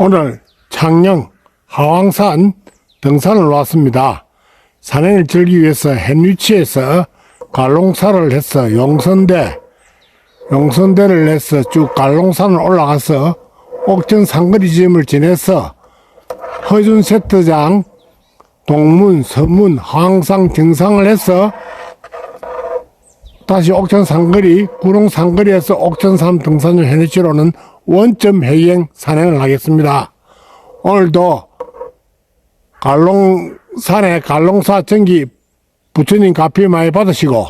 오늘 창녕 하왕산 등산을 왔습니다. 산행을 즐기기 위해서 햇위치에서 갈롱사를 해서 용선대, 용선대를 해서 쭉 갈롱산을 올라가서 옥천 상거리 지점을 지내서 허준 세트장, 동문, 서문, 하왕산 등산을 해서 다시 옥천 상거리, 구룡 상거리에서 옥천산 등산을 해내치로는 원점 해행 산행을 하겠습니다. 오늘도 갈롱산에 갈롱사 전기 부처님 가피 많이 받으시고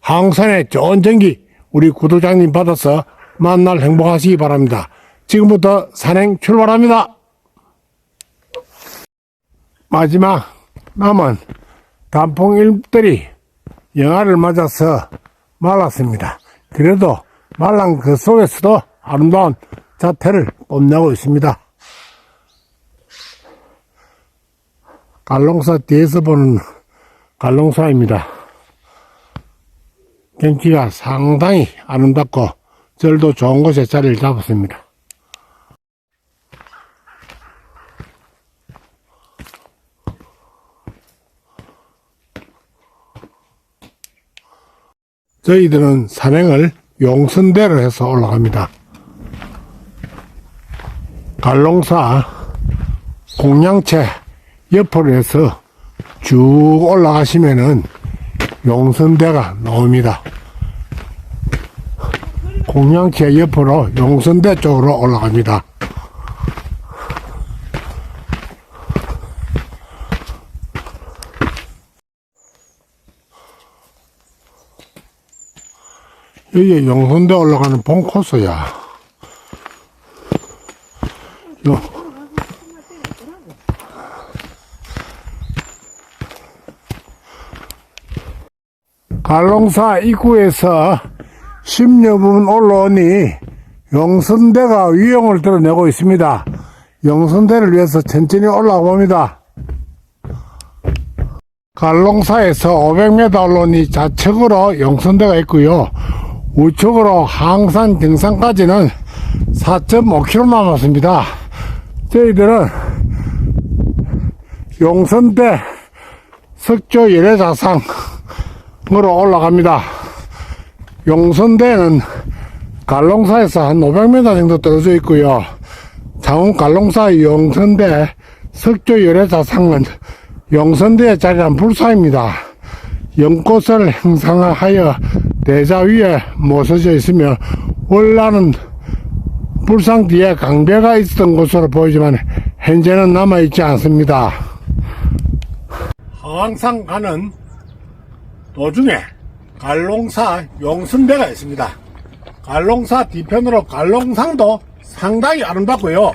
항산에 좋은 전기 우리 구도장님 받아서 만날 행복하시기 바랍니다. 지금부터 산행 출발합니다. 마지막 남은 단풍 일들이 영하를 맞아서 말랐습니다. 그래도 말란 그 속에서도 아름다운 자태를 뽐내고 있습니다. 갈롱사 뒤에서 보는 갈롱사입니다. 경치가 상당히 아름답고 절도 좋은 곳에 자리를 잡았습니다. 저희들은 산행을 용선대로 해서 올라갑니다. 갈롱사 공양채 옆으로 해서 쭉 올라가시면은 용선대가 나옵니다. 공양채 옆으로 용선대 쪽으로 올라갑니다. 여기 용선대 올라가는 본 코스야. 요, 갈롱사 입구에서 10여 분 올라오니 용선대가 위용을 드러내고 있습니다. 용선대를 위해서 천천히 올라가 봅니다. 갈롱사에서 500m 올라오니 좌측으로 용선대가 있고요. 우측으로 항산 등산까지는 4.5km 남았습니다. 저희들은 용선대 석조 예례자상 으로 올라갑니다. 용선대는 갈롱사에서 한 500m 정도 떨어져 있고요. 장원 갈롱사 용선대 석조 열애자상은 용선대의 자리한 불사입니다. 연꽃을 행상하여 대자 위에 모서져 있으며 원래는 불상 뒤에 강배가 있었던 곳으로 보이지만 현재는 남아있지 않습니다. 하왕산 가는 도중에 갈롱사 용선대가 있습니다. 갈롱사 뒤편으로 갈롱상도 상당히 아름답고요.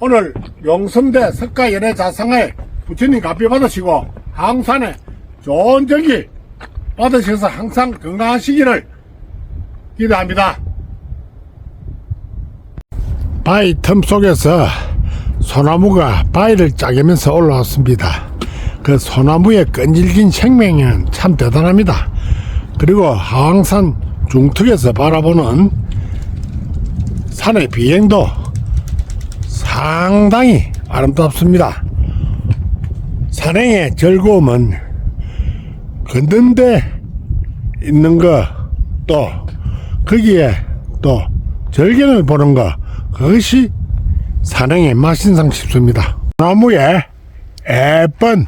오늘 용선대 석가 연애 자상에 부처님 갑비 받으시고 항산에 좋은 전기 받으셔서 항상 건강하시기를 기대합니다. 바위 틈 속에서 소나무가 바위를 짜개면서 올라왔습니다. 그 소나무의 끈질긴 생명은 참 대단합니다. 그리고 하왕산 중턱에서 바라보는 산의 비행도 상당히 아름답습니다. 산행의 즐거움은 걷는 데 있는 거 또 거기에 또 절경을 보는 거 그것이 산행의 맛인상 싶습니다. 나무에 예쁜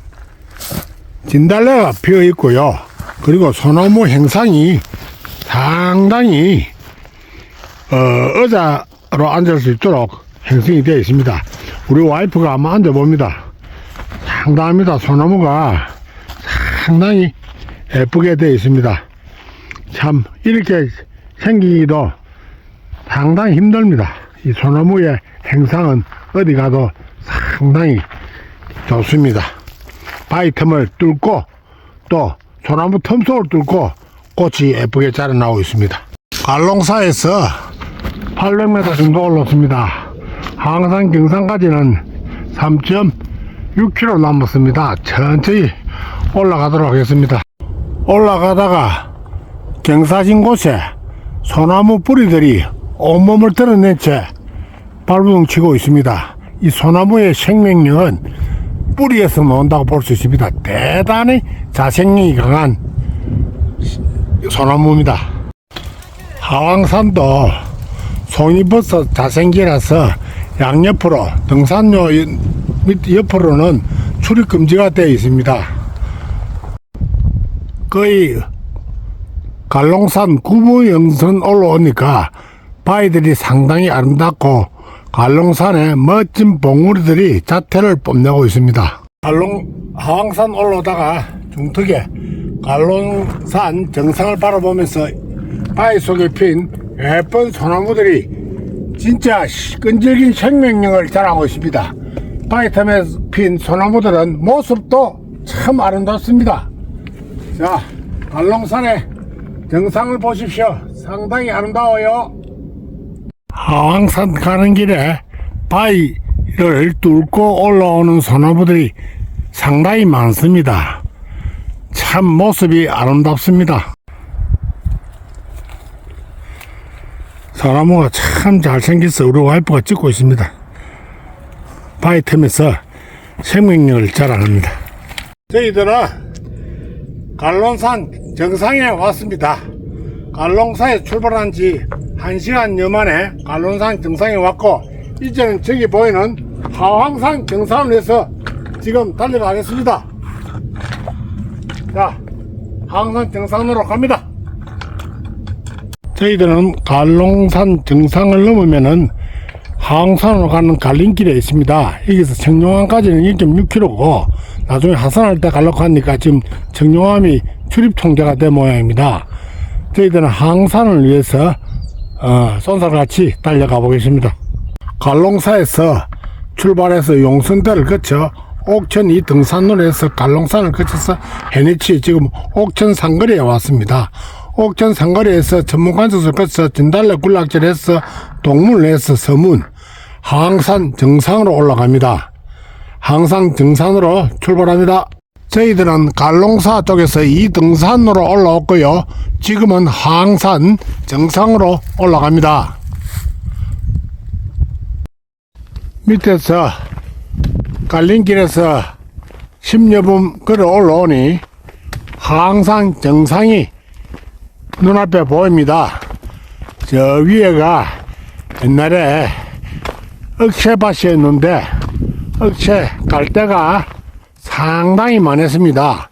진달래가 피어 있고요. 그리고 소나무 행상이 상당히 어, 의자로 앉을 수 있도록 형성이 되어 있습니다. 우리 와이프가 한번 앉아봅니다. 상당합니다. 소나무가 상당히 예쁘게 되어 있습니다. 참 이렇게 생기기도 상당히 힘듭니다. 이 소나무의 행상은 어디 가도 상당히 좋습니다. 바위 틈을 뚫고 또 소나무 틈 속을 뚫고 꽃이 예쁘게 자라나고 있습니다. 갈롱사에서 800m 정도 올랐습니다. 항상 경산까지는 3.6km 남았습니다. 천천히 올라가도록 하겠습니다. 올라가다가 경사진 곳에 소나무 뿌리들이 온몸을 드러낸 채 발부둥 치고 있습니다. 이 소나무의 생명력은 뿌리에서 나온다고 볼 수 있습니다. 대단히 자생력이 강한 소나무입니다. 하왕산도 송이버섯 자생기라서 양옆으로 등산로 밑 옆으로는 출입 금지가 되어 있습니다. 거의 갈롱산 구부영선 올라오니까 바위들이 상당히 아름답고 갈롱산에 멋진 봉우리들이 자태를 뽐내고 있습니다. 갈롱 하왕산 올라오다가 중턱에 갈롱산 정상을 바라보면서 바위 속에 핀 예쁜 소나무들이 진짜 시- 끈질긴 생명력을 자랑하고 있습니다. 바위 틈에 핀 소나무들은 모습도 참 아름답습니다. 자, 갈롱산의 정상을 보십시오. 상당히 아름다워요. 하왕산 가는 길에 바위를 뚫고 올라오는 소나무들이 상당히 많습니다. 참 모습이 아름답습니다. 소나무가 참 잘생겨서 우리 와이프가 찍고 있습니다. 바위 틈에서 생명력을 자랑합니다. 저희들은 갈론산 정상에 왔습니다. 갈롱사에 출발한 지 1시간여 만에 갈론산 정상에 왔고 이제는 저기 보이는 하왕산 정상을 해서 지금 달려가겠습니다. 자, 하왕산 정상으로 갑니다. 저희들은 갈롱산 정상을 넘으면은 하왕산으로 가는 갈림길에 있습니다. 여기서 청룡암까지는 1.6km고 나중에 하산할 때 가려고 하니까 지금 청룡암이 출입 통제가 된 모양입니다. 저희들은 하왕산을 위해서 어, 쏜살같이 달려가 보겠습니다. 갈롱사에서 출발해서 용선대를 거쳐 옥천 이 등산로를 해서 갈롱산을 거쳐서 해내치 지금 옥천 상거리에 왔습니다. 옥천 상거리에서 전문관수를 거쳐 진달래 동문을 해서 서문 하항산 정상으로 올라갑니다. 항상 정상으로 출발합니다. 저희들은 갈롱사 쪽에서 이 등산로로 올라왔고요. 지금은 하항산 정상으로 올라갑니다. 밑에서 갈림길에서 10여 분 걸어 올라오니 하항산 정상이 눈앞에 보입니다. 저 위에가 옛날에 억새밭이었는데 억새 갈 때가 상당히 많았습니다.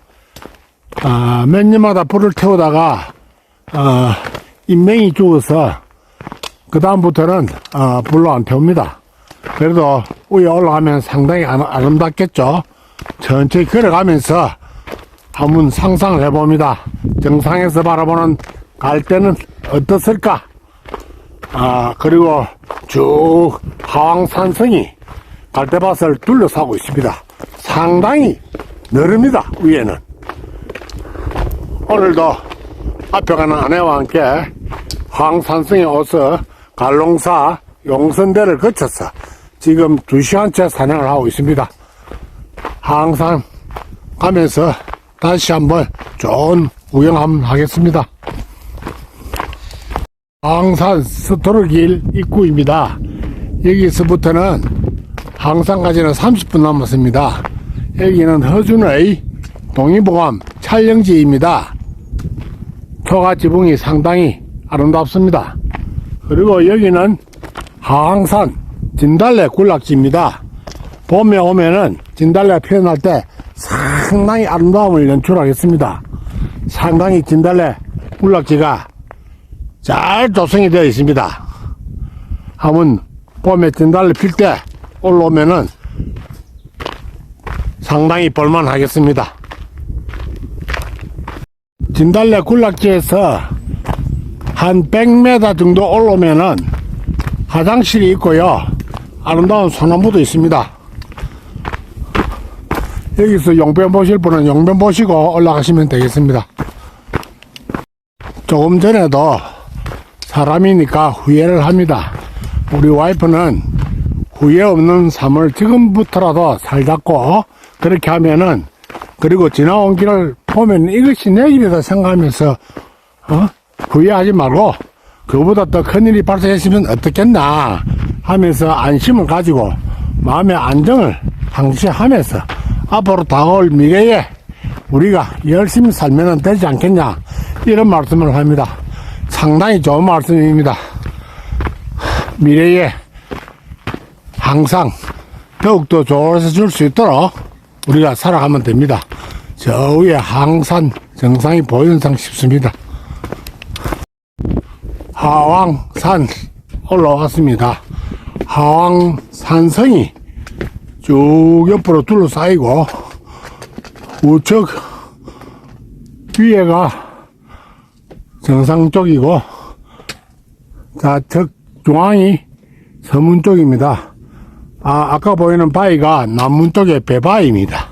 아, 몇 년마다 불을 태우다가 어, 인명이 죽어서 그 다음부터는 어, 불로 안 태웁니다. 그래도 위에 올라가면 상당히 아- 아름답겠죠. 천천히 걸어가면서 한번 상상을 해봅니다. 정상에서 바라보는 갈대는 어떻을까? 아, 그리고 쭉 하왕산성이 갈대밭을 둘러싸고 있습니다. 상당히 넓습니다, 위에는. 오늘도 앞에 가는 아내와 함께 황산성에 와서 갈롱사 용선대를 거쳐서 지금 2시간째 산행을 하고 있습니다. 항상 가면서 다시 한번 좋은 구경 한번 하겠습니다. 항산 스토르길 입구입니다. 여기서부터는 항상까지는 30분 남았습니다. 여기는 허준의 동의보감 촬영지입니다. 초가 지붕이 상당히 아름답습니다. 그리고 여기는 하항산 진달래 군락지입니다. 봄에 오면은 진달래가 피어날 때 상당히 아름다움을 연출하겠습니다. 상당히 진달래 군락지가 잘 조성이 되어 있습니다. 한번 봄에 진달래 필 때 올라오면은 상당히 볼만하겠습니다. 진달래 군락지에서 한 100m 정도 올라오면은 화장실이 있고요. 아름다운 소나무도 있습니다. 여기서 용변 보실 분은 용변 보시고 올라가시면 되겠습니다. 조금 전에도 사람이니까 후회를 합니다. 우리 와이프는 후회 없는 삶을 지금부터라도 살자고 그렇게 하면은 그리고 지나온 길을 보면 이것이 내 길이다 생각하면서 어? 후회하지 말고 그보다 더 큰 일이 발생했으면 어떻겠나 하면서 안심을 가지고 마음의 안정을 상실하면서 앞으로 다가올 미래에 우리가 열심히 살면 되지 않겠냐 이런 말씀을 합니다. 상당히 좋은 말씀입니다. 미래에 항상 더욱더 좋아져 수 있도록 우리가 살아가면 됩니다. 저 위에 항산 정상이 보현상 싶습니다. 하왕산 올라왔습니다. 하왕산성이 쭉 옆으로 둘러싸이고 우측 위에가 정상 쪽이고 좌측 중앙이 서문 쪽입니다. 아, 아까 보이는 바위가 남문 쪽의 배바위입니다.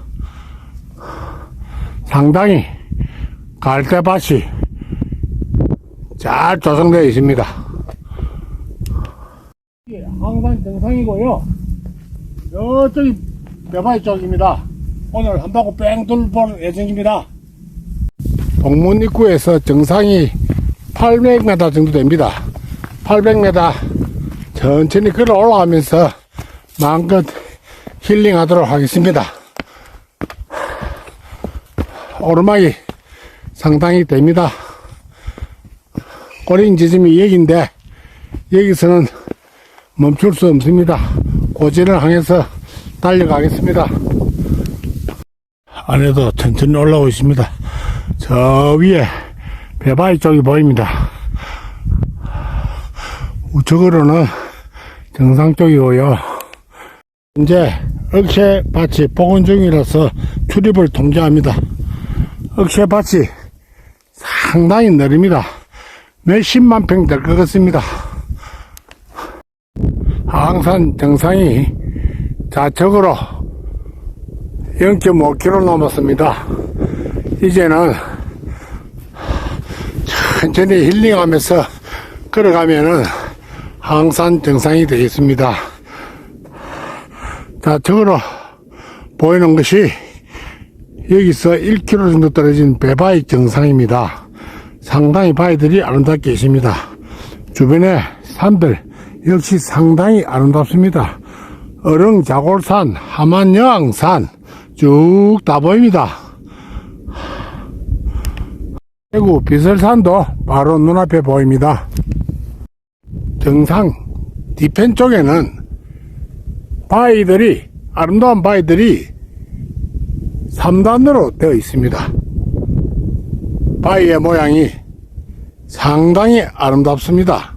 상당히 갈대밭이 잘 조성되어 있습니다. 항산 정상이고요. 저쪽이 배바위 쪽입니다. 오늘 한바구 뺑 돌볼 예정입니다. 동문 입구에서 정상이 800m 정도 됩니다. 800m 천천히 걸어 올라가면서 마음껏 힐링하도록 하겠습니다. 오르막이 상당히 됩니다. 꼬린 지점이 여기인데 여기서는 멈출 수 없습니다. 고지를 향해서 달려가겠습니다. 안에도 천천히 올라오고 있습니다. 저 위에 배바위 쪽이 보입니다. 우측으로는 정상 쪽이고요. 이제 억새밭이 복원 중이라서 출입을 통제합니다. 억새밭이 상당히 느립니다. 몇십만 평 될 것 같습니다. 항산 정상이 좌측으로 0.5km 남았습니다. 이제는 천천히 힐링하면서 걸어가면은 항산 정상이 되겠습니다. 좌측으로 보이는 것이 여기서 1km 정도 떨어진 배바위 정상입니다. 상당히 바위들이 아름답게 있습니다. 주변에 산들 역시 상당히 아름답습니다. 어릉자골산, 함안여왕산 쭉 다 보입니다. 대구 비설산도 바로 눈앞에 보입니다. 정상 뒤편 쪽에는 바위들이 아름다운 바위들이 3단으로 되어 있습니다. 바위의 모양이 상당히 아름답습니다.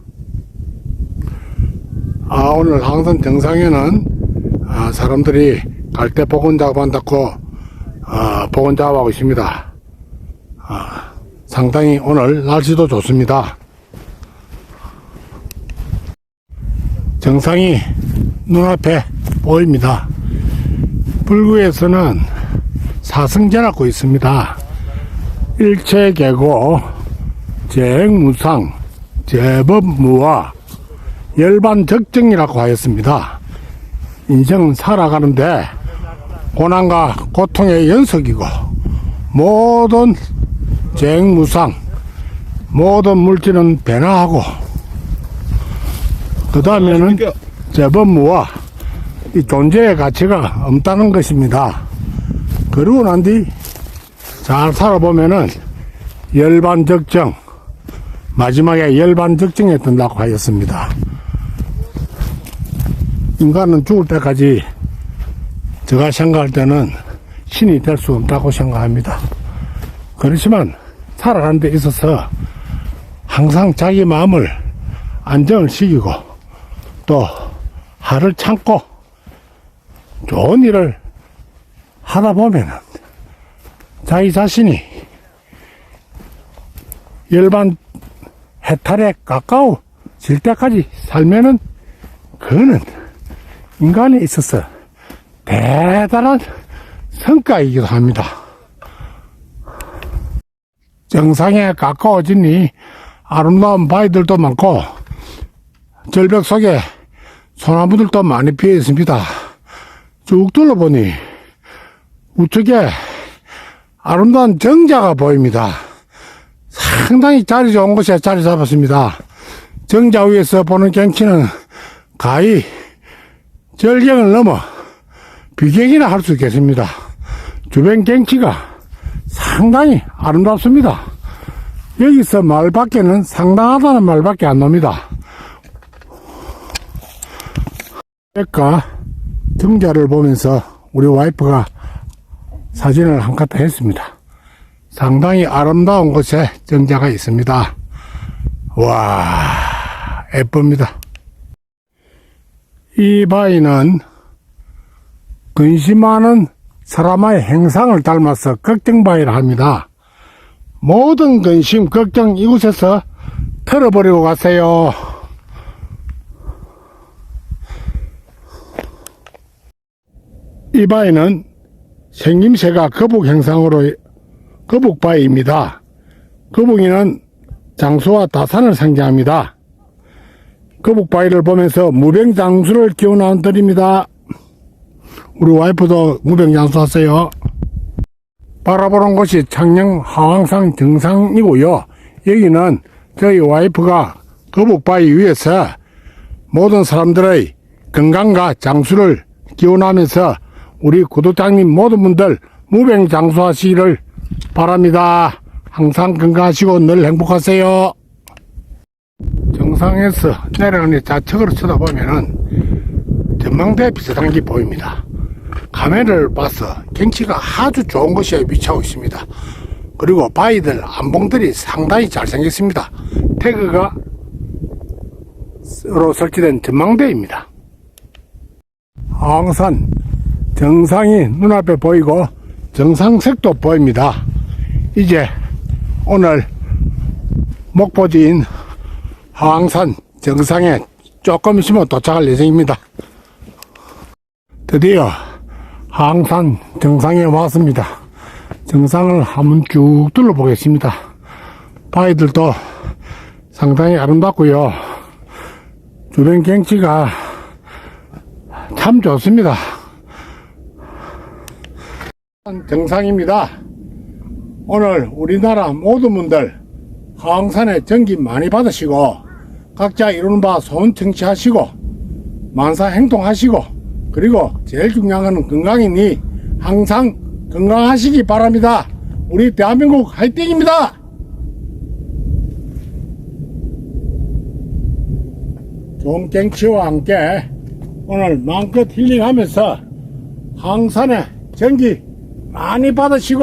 아, 오늘 항상 정상에는 아, 사람들이 갈대 복원 작업한다고 아, 복원 작업하고 있습니다. 아, 상당히 오늘 날씨도 좋습니다. 정상이 눈앞에 보입니다. 불구에서는 사승제라고 있습니다. 일체계고, 재행무상, 제법무와 열반적정이라고 하였습니다. 인생은 살아가는데 고난과 고통의 연속이고 모든 재행무상 모든 물질은 변화하고 그 다음에는 재법무와 이 존재의 가치가 없다는 것입니다. 그러고 난 뒤 잘 살아보면은 열반 적정 마지막에 열반 적정에 든다고 하였습니다. 인간은 죽을 때까지 제가 생각할 때는 신이 될 수 없다고 생각합니다. 그렇지만 살아가는 데 있어서 항상 자기 마음을 안정을 시키고 또 하를 참고 좋은 일을 하다 보면은 자기 자신이 일반 해탈에 가까워질 때까지 살면은 그거는 인간에 있어서 대단한 성과이기도 합니다. 정상에 가까워지니 아름다운 바위들도 많고 절벽 속에 소나무들도 많이 피어 있습니다. 쭉 둘러보니 우측에 아름다운 정자가 보입니다. 상당히 자리 좋은 곳에 자리 잡았습니다. 정자 위에서 보는 경치는 가히 절경을 넘어 비경이라 할 수 있겠습니다. 주변 경치가 상당히 아름답습니다. 여기서 말 밖에는 상당하다는 말밖에 안 납니다. 백과 등자를 보면서 우리 와이프가 사진을 한컷 했습니다. 상당히 아름다운 곳에 정자가 있습니다. 와, 예쁩니다. 이 바위는 근심하는 사람의 행상을 닮아서 걱정바위라 합니다. 모든 근심, 걱정 이곳에서 털어버리고 가세요. 이 바위는 생김새가 거북 형상으로 거북 바위입니다. 거북이는 장수와 다산을 상징합니다. 거북 바위를 보면서 무병장수를 기원하는 들입니다. 우리 와이프도 무병장수 하세요. 바라보는 곳이 창녕 하왕산 정상이고요. 여기는 저희 와이프가 거북바위 위에서 모든 사람들의 건강과 장수를 기원하면서 우리 구독자님 모든 분들 무병 장수하시기를 바랍니다. 항상 건강하시고 늘 행복하세요. 정상에서 내려가는 좌측으로 쳐다보면은 전망대 비슷한 게 보입니다. 카메라를 봐서 경치가 아주 좋은 곳에 위치하고 있습니다. 그리고 바위들 안봉들이 상당히 잘생겼습니다. 태그가 로 설치된 전망대입니다. 항산 정상이 눈앞에 보이고 정상색도 보입니다. 이제 오늘 목포지인 하왕산 정상에 조금 있으면 도착할 예정입니다. 드디어 하왕산 정상에 왔습니다. 정상을 한번 쭉 둘러보겠습니다. 바위들도 상당히 아름답고요. 주변 경치가 참 좋습니다. 정상입니다. 오늘 우리나라 모든 분들 하왕산에 전기 많이 받으시고 각자 이루는 바 소원 청취하시고 만사 행동하시고 그리고 제일 중요한 건 건강이니 항상 건강하시기 바랍니다. 우리 대한민국 화이팅입니다. 좋은 경치와 함께 오늘 마음껏 힐링하면서 항산에 전기 많이 받으시고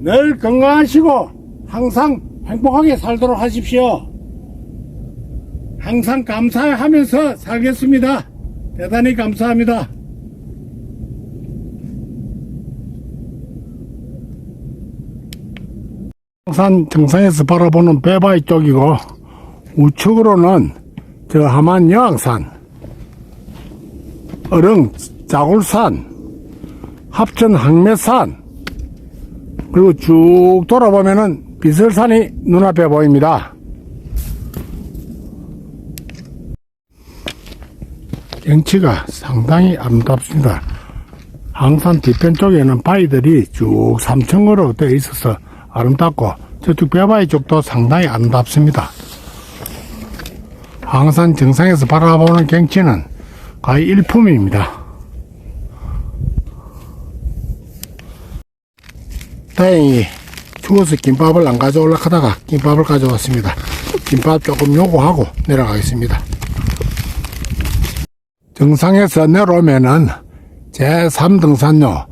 늘 건강하시고 항상 행복하게 살도록 하십시오. 항상 감사하면서 살겠습니다. 대단히 감사합니다. 산 정상에서 바라보는 배바위 쪽이고 우측으로는 저 하만 여왕산, 어릉 자굴산, 합천 항매산, 그리고 쭉 돌아보면은 비설산이 눈앞에 보입니다. 경치가 상당히 아름답습니다. 항산 뒤편 쪽에는 바위들이 쭉 삼층으로 되어 있어서 아름답고 저쪽 뼈바위 쪽도 상당히 아름답습니다. 항산 정상에서 바라보는 경치는 거의 일품입니다. 다행히 추워서 김밥을 안 가져올라 하다가 김밥을 가져왔습니다. 김밥 조금 요구하고 내려가겠습니다. 정상에서 내려오면은 제3등산로,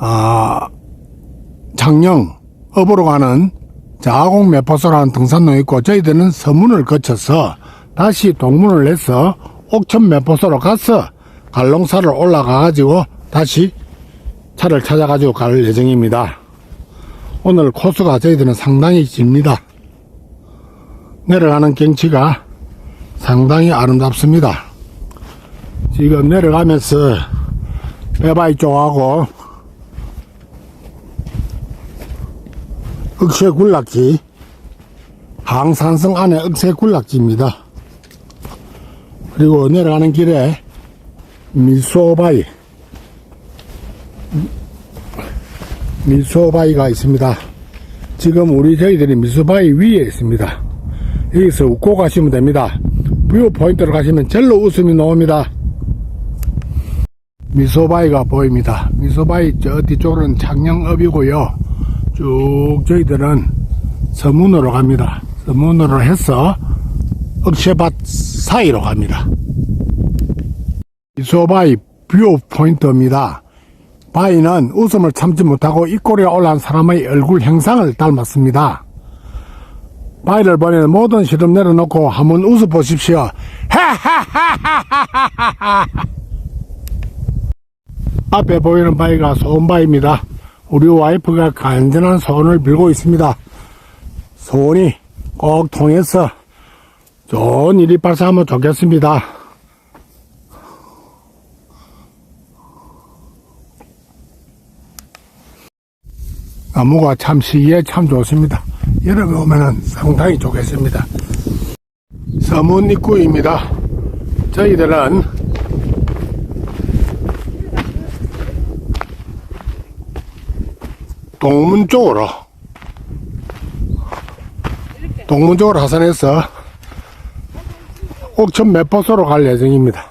어, 창녕, 업으로 가는 자아공 매포소라는 등산로 있고 저희들은 서문을 거쳐서 다시 동문을 내서 옥천 매포소로 가서 갈롱사를 올라가 가지고 다시 차를 찾아 가지고 갈 예정입니다. 오늘 코스가 저희들은 상당히 깁니다. 내려가는 경치가 상당히 아름답습니다. 지금 내려가면서 배바위 쪽하고 억새 군락지 항산성 안에 억새 군락지입니다. 그리고 내려가는 길에 밀소바위 밀소바위가 있습니다. 지금 우리 저희들이 밀소바위 위에 있습니다. 여기서 웃고 가시면 됩니다. 뷰 포인트로 가시면 절로 웃음이 나옵니다. 미소바위가 보입니다. 미소바위 저 뒤쪽으로는 창녕읍이고요. 쭉 저희들은 서문으로 갑니다. 서문으로 해서 억새밭 사이로 갑니다. 미소바위 뷰 포인트입니다. 바위는 웃음을 참지 못하고 입꼬리에 올라온 사람의 얼굴 형상을 닮았습니다. 바위를 보면 모든 시름 내려놓고 한번 웃어 보십시오. 앞에 보이는 바위가 소원바위입니다. 우리 와이프가 간절한 소원을 빌고 있습니다. 소원이 꼭 통해서 좋은 일이 발생하면 좋겠습니다. 나무가 참 시기에 참 좋습니다. 여름에 오면은 상당히 좋겠습니다. 서문 입구입니다. 저희들은 동문 쪽으로 동문 쪽으로 하산해서 옥천 매포소로 갈 예정입니다.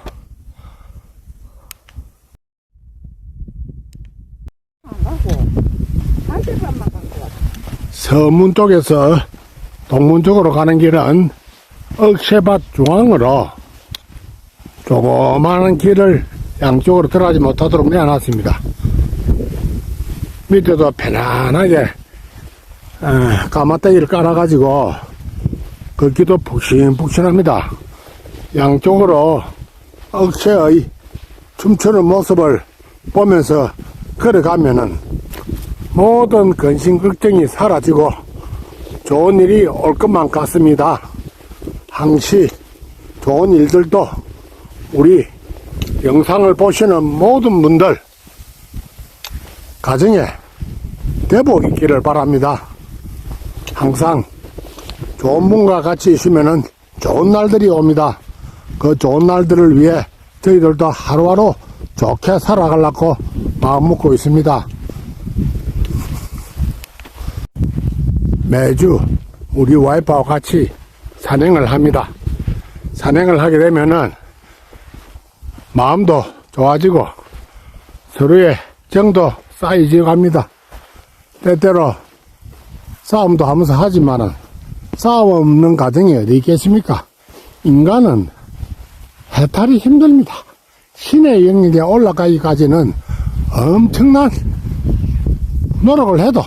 서문 쪽에서 동문 쪽으로 가는 길은 억새밭 중앙으로 조그마한 길을 양쪽으로 들어가지 못하도록 내어놨습니다. 밑에도 편안하게 에, 까마떼기를 깔아가지고 걷기도 푹신푹신합니다. 양쪽으로 억새의 춤추는 모습을 보면서 걸어가면은 모든 근심 걱정이 사라지고 좋은 일이 올 것만 같습니다. 항시 좋은 일들도 우리 영상을 보시는 모든 분들 가정에 대복 있기를 바랍니다. 항상 좋은 분과 같이 있으면 좋은 날들이 옵니다. 그 좋은 날들을 위해 저희들도 하루하루 좋게 살아가려고 마음 먹고 있습니다. 매주 우리 와이프와 같이 산행을 합니다. 산행을 하게 되면은 마음도 좋아지고 서로의 정도 쌓이지 갑니다. 때때로 싸움도 하면서 하지만은 싸움 없는 가정이 어디 있겠습니까? 인간은 해탈이 힘듭니다. 신의 영역에 올라가기까지는 엄청난 노력을 해도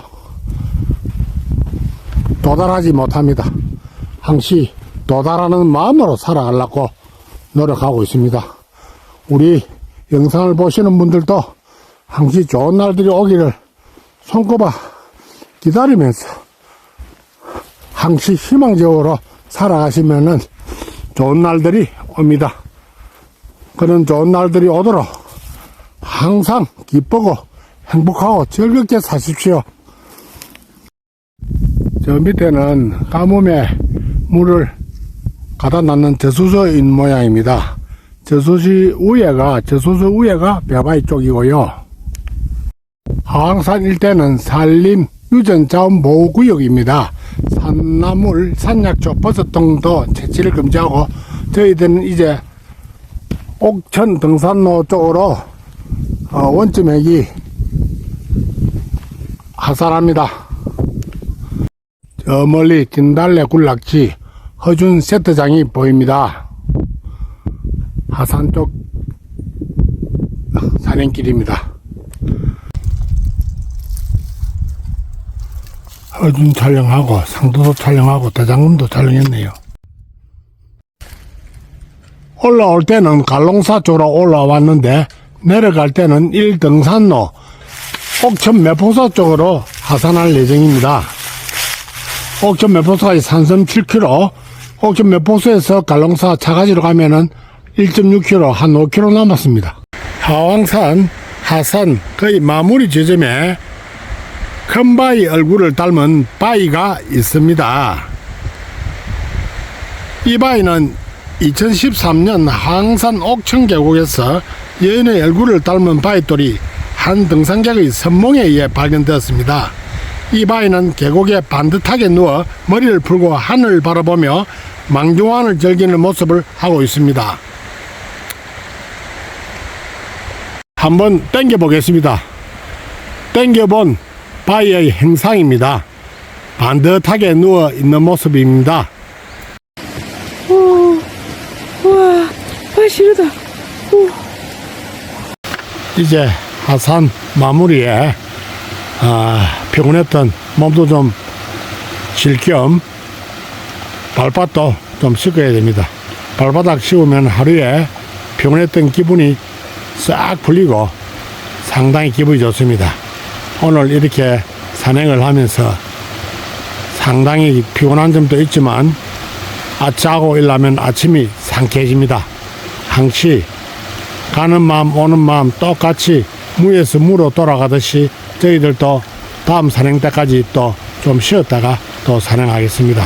도달하지 못합니다. 항시 도달하는 마음으로 살아가려고 노력하고 있습니다. 우리 영상을 보시는 분들도 항시 좋은 날들이 오기를 손꼽아 기다리면서 항시 희망적으로 살아가시면은 좋은 날들이 옵니다. 그런 좋은 날들이 오도록 항상 기쁘고 행복하고 즐겁게 사십시오. 저 밑에는 가뭄에 물을 가다 놨는 저수소인 모양입니다. 저수지 위에가, 저수소 위에가 배바위 쪽이고요. 하왕산 일대는 산림 유전자원 보호구역입니다. 산나물, 산약초, 버섯 등도 채취를 금지하고 저희들은 이제 옥천 등산로 쪽으로 어, 원점액이 하산합니다. 저 멀리 진달래 군락지 허준 세트장이 보입니다. 하산 쪽 산행길입니다. 허준 촬영하고 상도도 촬영하고 대장금도 촬영했네요. 올라올 때는 갈롱사 쪽으로 올라왔는데 내려갈 때는 1등산로 옥천 매포사 쪽으로 하산할 예정입니다. 옥천 매포사의 산섬 7km, 옥천 매포사에서 갈롱사 차가지로 가면은 1.6km, 한 5km 남았습니다. 하왕산, 하산 거의 마무리 지점에 큰 바위 얼굴을 닮은 바위가 있습니다. 이 바위는 2013년 항산 옥천 계곡에서 여인의 얼굴을 닮은 바위돌이 한 등산객의 선몽에 의해 발견되었습니다. 이 바위는 계곡에 반듯하게 누워 머리를 풀고 하늘을 바라보며 망중환을 즐기는 모습을 하고 있습니다. 한번 땡겨 보겠습니다. 땡겨본 바위의 행상입니다. 반듯하게 누워 있는 모습입니다. 우와, 아, 시르다. 이제 하산 마무리에 아, 피곤했던 몸도 좀 쉴 겸 발바닥도 좀 씻어야 됩니다. 발바닥 씻으면 하루에 피곤했던 기분이 싹 풀리고 상당히 기분이 좋습니다. 오늘 이렇게 산행을 하면서 상당히 피곤한 점도 있지만 아차하고 일하면 아침이 상쾌해집니다. 항시 가는 마음 오는 마음 똑같이 무에서 무로 돌아가듯이 저희들도 다음 산행 때까지 또 좀 쉬었다가 또 산행하겠습니다.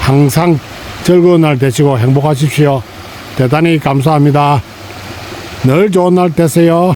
항상 즐거운 날 되시고 행복하십시오. 대단히 감사합니다. 늘 좋은 날 되세요.